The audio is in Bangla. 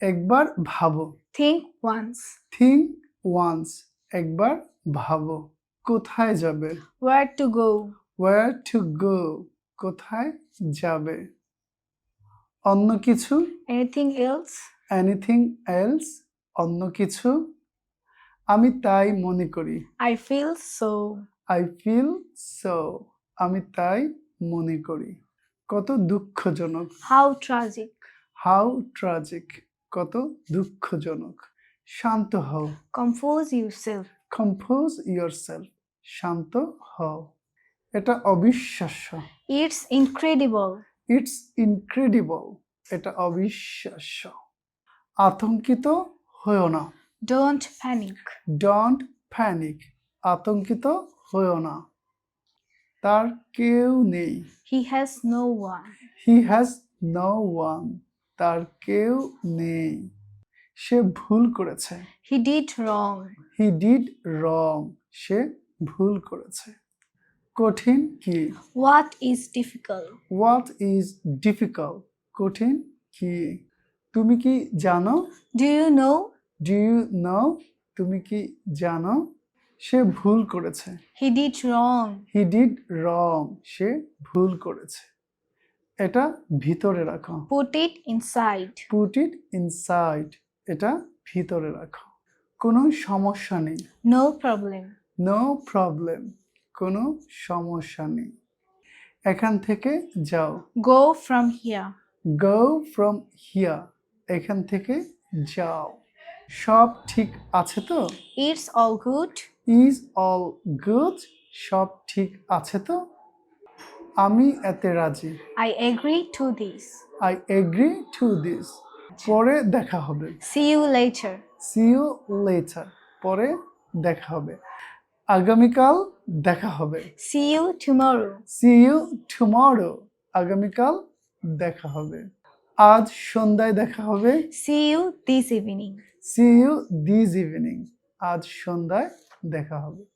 একবার ভাবো। Think once. থিঙ্ক ওয়ান্স একবার ভাবো। কোথায় যাবে? Where to go where to go কোথায় যাবে? অন্য কিছু? এনিথিং এলস এনিথিং এলস অন্য কিছু? আমি তাই মনে করি। I feel so I feel so আমি তাই মনে করি। কত দুঃখজনক। হাউ ট্রাজিক হাউ ট্রাজিক কত দুঃখজনক। শান্ত হও। Compose yourself. Compose yourself শান্ত হও। এটা অবিশ্বাস্য। ইটস ইনক্রেডিবল ইটস ইনক্রেডিবল এটা অবিশ্বাস্য। আতঙ্কিত হয়েও না। Don't panic. ডন্ট প্যানিক আতঙ্কিত হয়েও না। তার কেউ নেই। He has no one he has no one তার কেউ নেই। সে ভুল করেছে। He did wrong. He did wrong সে ভুল করেছে। কঠিন কি? What is difficult? What is difficult কঠিন কি? তুমি কি জানো? Do you know do you know তুমি কি জানো? সে ভুল করেছে। He did wrong. He did wrong সে ভুল করেছে। এটা ভিতরে রাখো। Put it inside put it inside এটা ভিতরে রাখো। কোনো সমস্যা নেই। নো প্রবলেম নো প্রবলেম কোনো সমস্যা নেই। এখান থেকে যাও। গো ফ্রম হিয়া গো ফ্রম হিয়া এখান থেকে যাও। সব ঠিক আছে তো? It's all good is all good সব ঠিক আছে তো? আমি এতে রাজি। I agree to this I agree to this পরে দেখা হবে। See you later. See you later পরে দেখা হবে। আগামীকাল দেখা হবে। See you tomorrow. See you tomorrow আগামীকাল দেখা হবে। আজ সন্ধ্যায় দেখা হবে। See you this evening see you this evening আজ সন্ধ্যায় দেখা হবে।